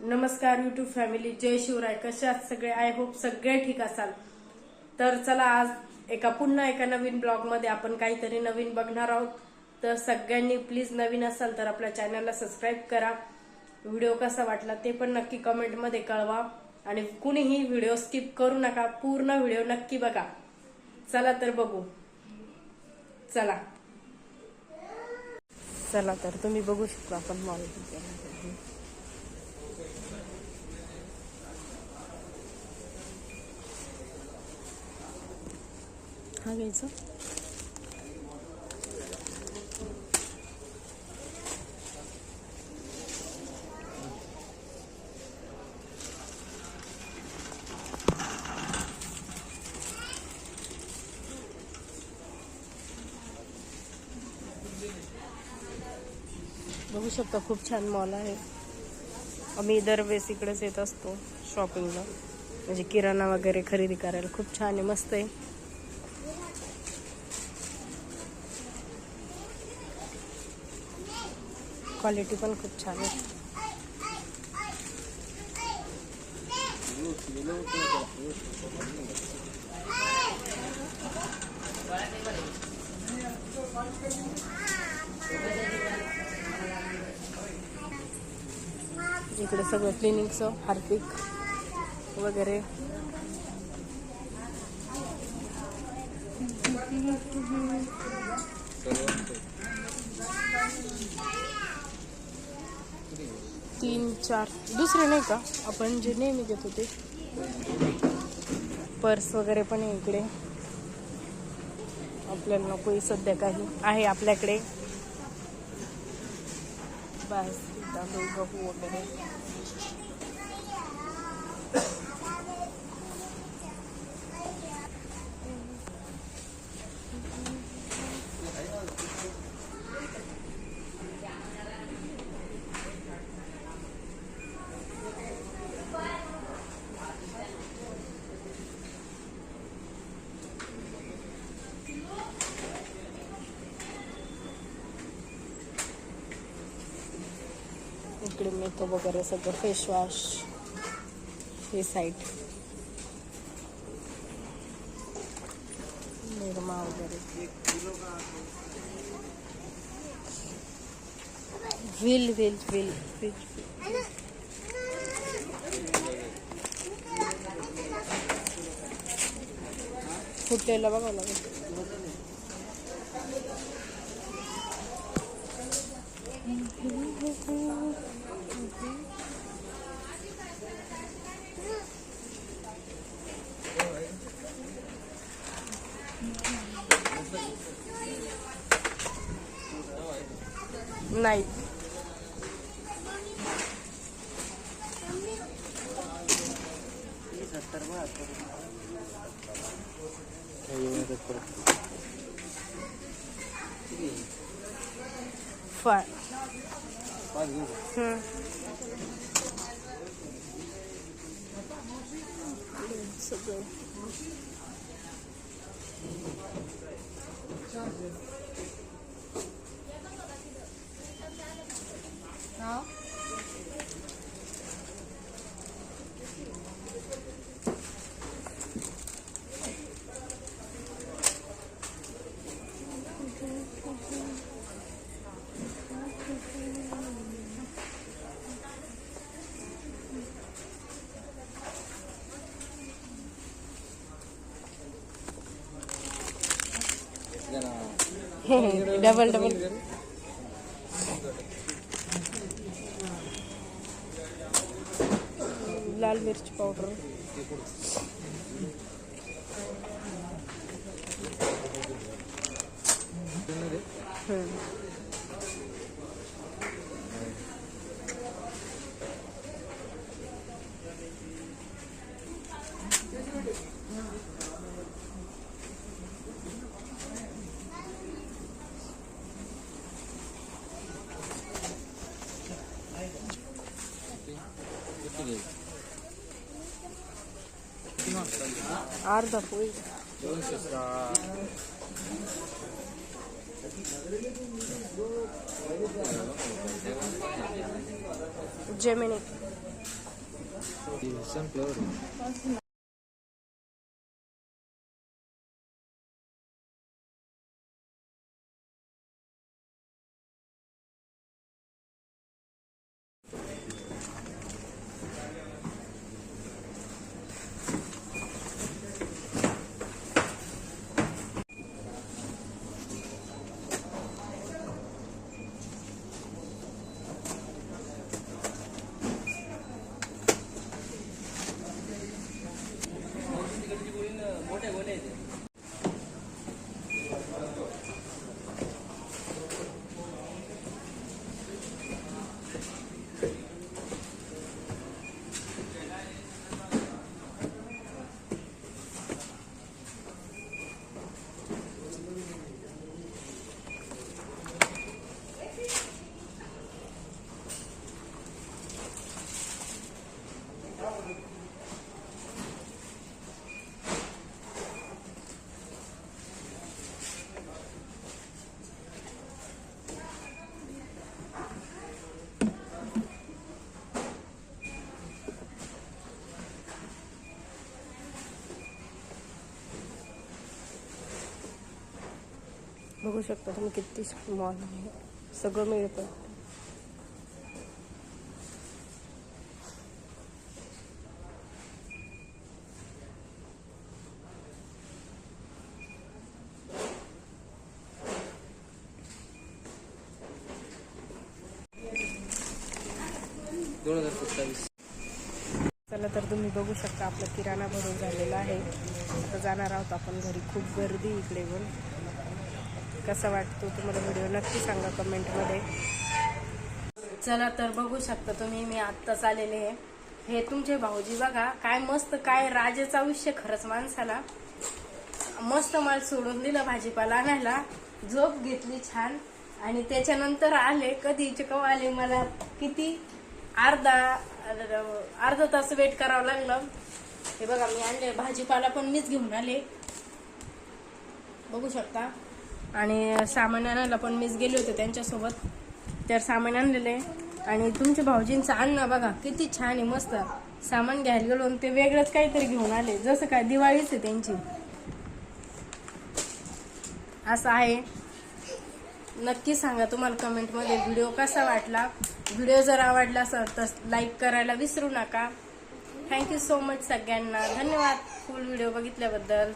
नमस्कार YouTube family जय शिवराय. कशा सगळे? आय होप सगळे ठीक असाल. तर चला आज एका पुन्हा एका नवीन ब्लॉगमध्ये आपण काहीतरी नवीन बघणार आहोत. तर सगळ्यांनी प्लीज नवीन असाल तर आपल्या चॅनलला सबस्क्राईब करा. व्हिडिओ कसा वाटला ते पण नक्की कमेंटमध्ये कळवा. आणि कुणीही व्हिडिओ स्किप करू नका पूर्ण व्हिडिओ नक्की बघा. चला तर बघू. चला. चला तर तुम्ही बघू शकता आपण मॉल घ्यायचं? बघू शकता खूप छान मॉल आहे. आम्ही दरवेळेस इकडेच येत असतो शॉपिंगला म्हणजे किराणा वगैरे खरेदी करायला खूप छान आहे मस्त आहे. क्वालिटी पण खूप छान आहे. इकडे सगळं क्लिनिकचं हार्पिक वगैरे. तीन चार. दुसरे नाही का? आपण जे नेहमी घेत होते. पर्स वगैरे पण आहे इकडे. आपल्याला नको सध्या काही. आहे आपल्याकडे. बस तांदूळ गहू वगैरे इकडे मेकअप वगैरे सगळं फेसवॉश हे साईड निरमा वगैरे. व्हील व्हील व्हील व्हील फुटलेला बघावं लागेल नाही फळ हम्म. सगळं डबल डबल लाल मिरची पावडर हम्म. अर्धा पोळी. जेमिनी बघू शकता तुम्ही किती मॉल आहे. सगळं मिळतं. दोन हजार सत्तावीस चला तर तुम्ही बघू शकता आपला किराणा भरून झालेला आहे. आता जाणार आहोत आपण घरी. खूप गर्दी इकडे पण. कसा वाटतो तुम्हाला व्हिडिओ? नक्की सांगा कमेंटमध्ये. चला तर बघू शकता तुम्ही मी आत्ताच आलेले आहे. हे तुमचे भाऊजी बघा काय मस्त काय राजाचं आयुष्य खरंच माणसाला. मस्त माल सोडून दिला भाजीपाला आणायला. झोप घेतली छान. आणि त्याच्यानंतर आले कधी केव्हा आले मला किती? अर्धा अर्धा तास वेट करावं लागलं. हे बघा मी आणले भाजीपाला पण मीच घेऊन आले. बघू शकता. आणि सामान आणायला पण मीच गेले होते त्यांच्यासोबत. तर सामान आणलेले. आणि तुमच्या भाऊजींचं अन्न बघा किती छान आहे मस्त. सामान घ्यायला गेलो आणि ते वेगळंच काहीतरी घेऊन आले. जसं काय दिवाळीच आहे त्यांची. असं आहे. नक्की सांगा तुम्हाला कमेंटमध्ये व्हिडिओ कसा वाटला. व्हिडिओ जर आवडला असेल तर लाईक करायला विसरू नका. थँक्यू सो मच सगळ्यांना. धन्यवाद. Full video बघितल्याबद्दल.